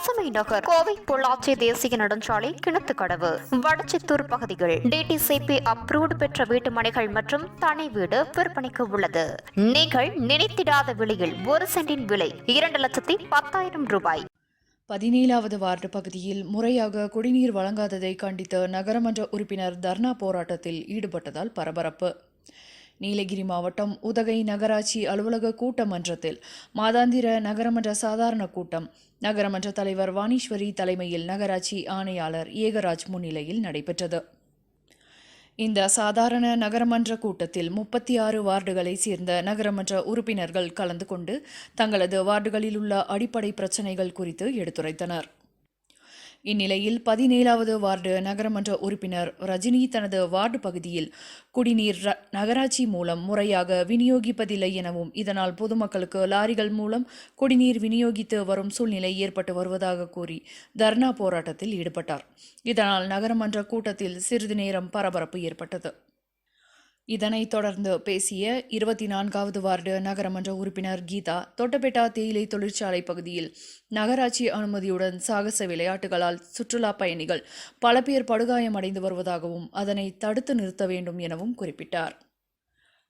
பசுமை நகர் கோவை பொள்ளாச்சி தேசிய நெடுஞ்சாலை கிணத்துக்கடவு வடச்சித்தூர் பகுதிகள். டிடிசிபி அப்ரூவ்டு பெற்ற வீட்டு மனைகள் மற்றும் தனி வீடு விற்பனைக்கு உள்ளது. நீங்கள் நினைத்திடாத விலையில் ஒரு சென்டின் விலை இரண்டு லட்சத்தி பத்தாயிரம் ரூபாய். பதினேழாவது வார்டு பகுதியில் முறையாக குடிநீர் வழங்காததை கண்டித்து நகரமன்ற உறுப்பினர் தர்ணா போராட்டத்தில் ஈடுபட்டதால் பரபரப்பு. நீலகிரி மாவட்டம் உதகை நகராட்சி அலுவலக கூட்டமன்றத்தில் மாதாந்திர நகரமன்ற சாதாரண கூட்டம். நகரமன்ற தலைவர் வாணீஸ்வரி தலைமையில் நகராட்சி ஆணையாளர் ஏகராஜ் முன்னிலையில் நடைபெற்றது. இந்த சாதாரண நகரமன்ற கூட்டத்தில் முப்பத்தி ஆறு வார்டுகளை சேர்ந்த நகரமன்ற உறுப்பினர்கள் கலந்து கொண்டு தங்களது வார்டுகளில் உள்ள அடிப்படை பிரச்சினைகள் குறித்து எடுத்துரைத்தனர். இந்நிலையில் பதினேழாவது வார்டு நகரமன்ற உறுப்பினர் ரஜினி தனது வார்டு பகுதியில் குடிநீர் நகராட்சி மூலம் முறையாக விநியோகிப்பதில்லை எனவும் இதனால் பொதுமக்களுக்கு லாரிகள் மூலம் குடிநீர் விநியோகித்து வரும் சூழ்நிலை ஏற்பட்டு வருவதாக கூறி தர்ணா போராட்டத்தில் ஈடுபட்டார். இதனால் நகரமன்ற கூட்டத்தில் சிறிது நேரம் பரபரப்பு ஏற்பட்டது. இதனைத் தொடர்ந்து பேசிய இருபத்தி நான்காவது வார்டு நகரமன்ற உறுப்பினர் கீதா தொட்டபெட்டா தேயிலை தொழிற்சாலை பகுதியில் நகராட்சி அனுமதியுடன் சாகச விளையாட்டுகளால் சுற்றுலா பயணிகள் பல பேர் படுகாயமடைந்து வருவதாகவும் அதனை தடுத்து நிறுத்த வேண்டும் எனவும் குறிப்பிட்டார்.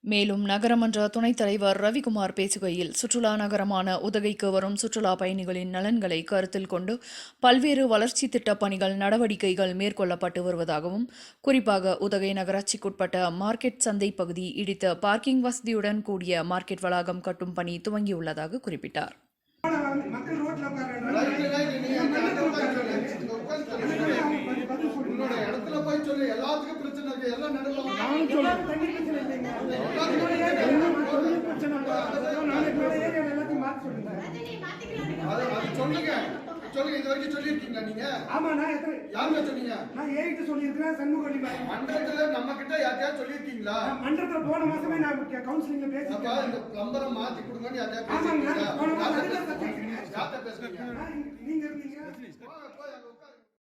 மேலும் நகரமன்ற துணைத் தலைவர் ரவிக்குமார் பேசுகையில் சுற்றுலா நகரமான உதகைக்கு வரும் சுற்றுலா பயணிகளின் நலன்களை கருத்தில் கொண்டு பல்வேறு வளர்ச்சி திட்டப் பணிகள் நடவடிக்கைகள் மேற்கொள்ளப்பட்டு வருவதாகவும் குறிப்பாக உதகை நகராட்சிக்குட்பட்ட மார்க்கெட் சந்தை பகுதி இடித்த பார்க்கிங் வசதியுடன் கூடிய மார்க்கெட் வளாகம் கட்டும் பணி துவங்கியுள்ளதாக குறிப்பிட்டார். எல்லாத்துக்கும் பிரச்சனை இருக்கு எல்லாம் நடுவில் சொல்லுங்க சொல்லுங்க இது வரைக்கும் சொல்லியிருக்கீங்களா நீங்க ஆமா நான் எத்தனை யாருங்க சொன்னீங்க நான் ஏறிட்டு சொல்லியிருக்கிறேன் சண்முகவல்லி மேடம் மன்றத்துல நம்ம கிட்ட யார்கிட்டயாவது சொல்லியிருக்கீங்களா நான் மன்றத்துல போன மாசமே நான் கவுன்சிலிங்ல அப்பா பேசிட்டேன் இந்த பிளம்பரை மாத்தி கொடுங்கன்னு யார்கிட்டயா ஆமாங்க, போன வாரம் பேசுறீங்க? யார்கிட்ட பேசுறீங்க நீங்க இருந்தீங்க